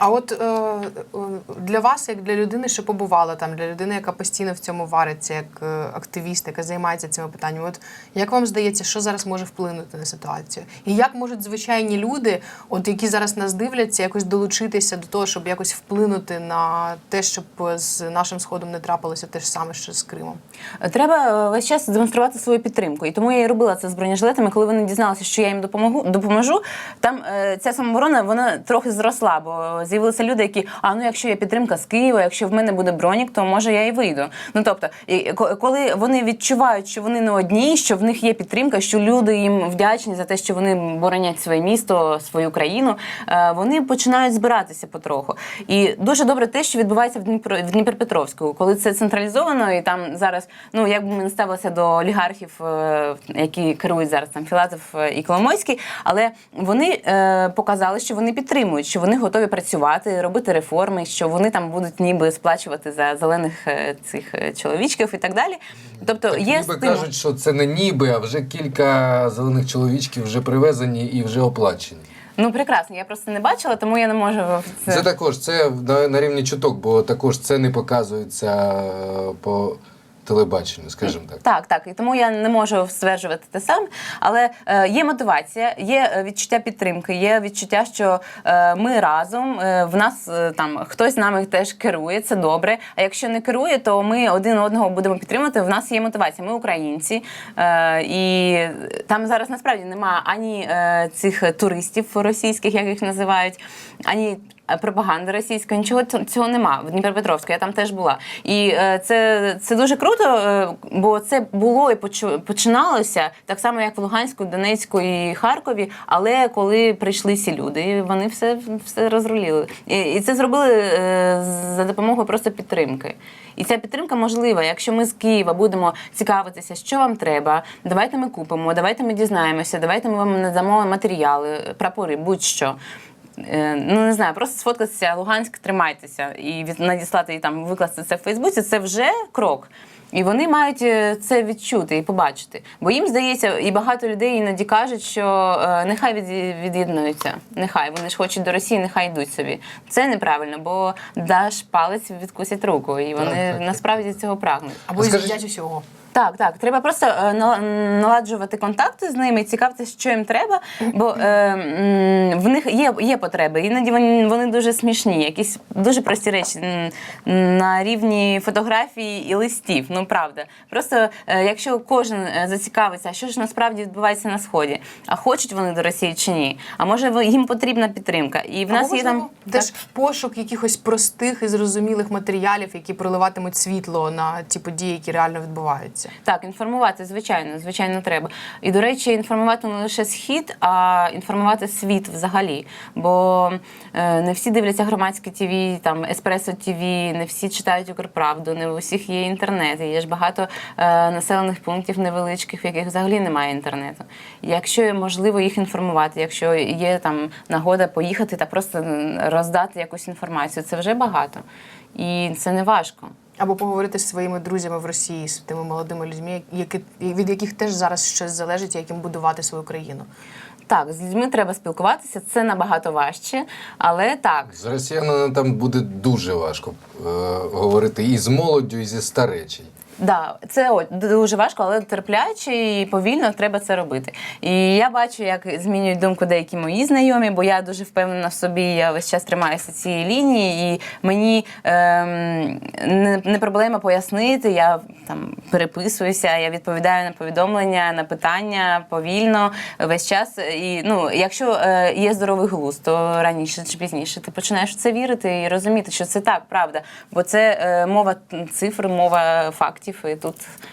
А от е, е, для вас, як для людини, що побувала там, для людини, яка постійно в цьому вариться, як е, активіст, яка займається цими питаннями, от як вам здається, що зараз може вплинути на ситуацію? І як можуть звичайні люди, от які зараз нас дивляться, якось долучитися до того, щоб якось вплинути на те, щоб з нашим сходом не трапилося те ж саме, що з Кримом? Треба е, весь час демонструвати свою підтримку. І тому я і робила це з бронежилетами. Коли вони дізналися, що я їм допомогу допоможу. Там е, ця самооборона вона трохи зросла, бо з'явилися люди, які а ну якщо є підтримка з Києва, якщо в мене буде бронік, то може я і вийду. Ну тобто, коли вони відчувають, що вони не одні, що в них є підтримка, що люди їм вдячні за те, що вони боронять своє місто, свою країну, е, вони починають збиратися потроху. І дуже добре те, що відбувається в Дніпро в Дніпропетровську, коли це централізовано, і там зараз, ну як би ми не ставилися до олігархів, е, які керують зараз там Філатов е, і Коломойський, але вони показали, що вони підтримують, що вони готові працювати, робити реформи, що вони там будуть ніби сплачувати за зелених е, цих е, чоловічків і так далі. Тобто Так, є ніби стимул. кажуть, що це не ніби, а вже кілька зелених чоловічків вже привезені і вже оплачені. Ну прекрасно, я просто не бачила, тому я не можу в Це також це на, на рівні чуток, бо також це не показується е, по телебаченню, скажімо так. Так, так. І тому я не можу стверджувати те саме. Але е, є мотивація, є е, відчуття підтримки, є відчуття, що е, ми разом, е, в нас е, там хтось нами теж керує, це добре. А якщо не керує, то ми один одного будемо підтримувати. В нас є мотивація. Ми українці. Е, і там зараз насправді немає ані е, цих туристів російських, як їх називають, ані пропаганди російської, нічого цього нема в Дніпропетровську. Я там теж була. І е, це, це дуже круто, е, бо це було і починалося так само, як в Луганську, Донецьку і Харкові. Але коли прийшли ці люди, вони все, все розруліли. І, це зробили е, за допомогою просто підтримки. І ця підтримка можлива, якщо ми з Києва будемо цікавитися, що вам треба. Давайте ми купимо, давайте ми дізнаємося, давайте ми вам надамо матеріали, прапори, будь-що. Е, Ну не знаю, просто сфоткатися, Луганськ, тримайтеся і від- надіслати і там викласти це в Фейсбуці. Це вже крок. І вони мають е, це відчути і побачити. Бо їм здається, і багато людей іноді кажуть, що е, нехай від, від'єднуються, нехай вони ж хочуть до Росії, нехай йдуть собі. Це неправильно, бо даш палець відкусять руку, і вони так, так. насправді цього прагнуть. Або з'їдять усього. Так, так. Треба просто е, наладжувати контакти з ними, цікавитися, що їм треба, бо е, в них є, є потреби. Іноді вони, вони дуже смішні, якісь дуже прості речі на рівні фотографій і листів. Ну правда. Просто е, якщо кожен е, зацікавиться, а що ж насправді відбувається на сході, а хочуть вони до Росії чи ні? А може їм потрібна підтримка? І в нас Або, є там теж пошук якихось простих і зрозумілих матеріалів, які проливатимуть світло на ті події, які реально відбуваються. Так, інформувати, звичайно, звичайно, треба. І, до речі, інформувати не лише схід, а інформувати світ взагалі. Бо е, не всі дивляться громадське ТВ, там Еспресо ТВ, не всі читають Укрправду, не у всіх є інтернет. Є ж багато е, населених пунктів невеличких, в яких взагалі немає інтернету. Якщо можливо їх інформувати, якщо є там нагода поїхати та просто роздати якусь інформацію, це вже багато. І це не важко. Або поговорити з своїми друзями в Росії, з тими молодими людьми, які, від яких теж зараз щось залежить, як їм будувати свою країну. Так, з людьми треба спілкуватися, це набагато важче, але так. З росіянами там буде дуже важко е, говорити і з молоддю, і зі старечі. Да, це о, дуже важко, але терпляче і повільно треба це робити. І я бачу, як змінюють думку деякі мої знайомі, бо я дуже впевнена в собі. Я весь час тримаюся цієї лінії, і мені ем, не, не проблема пояснити. Я там переписуюся, я відповідаю на повідомлення, на питання повільно весь час. І ну, якщо е, є здоровий глузд, то раніше чи пізніше ти починаєш в це вірити і розуміти, що це так, правда. Бо це е, мова цифр, мова фактів, і тут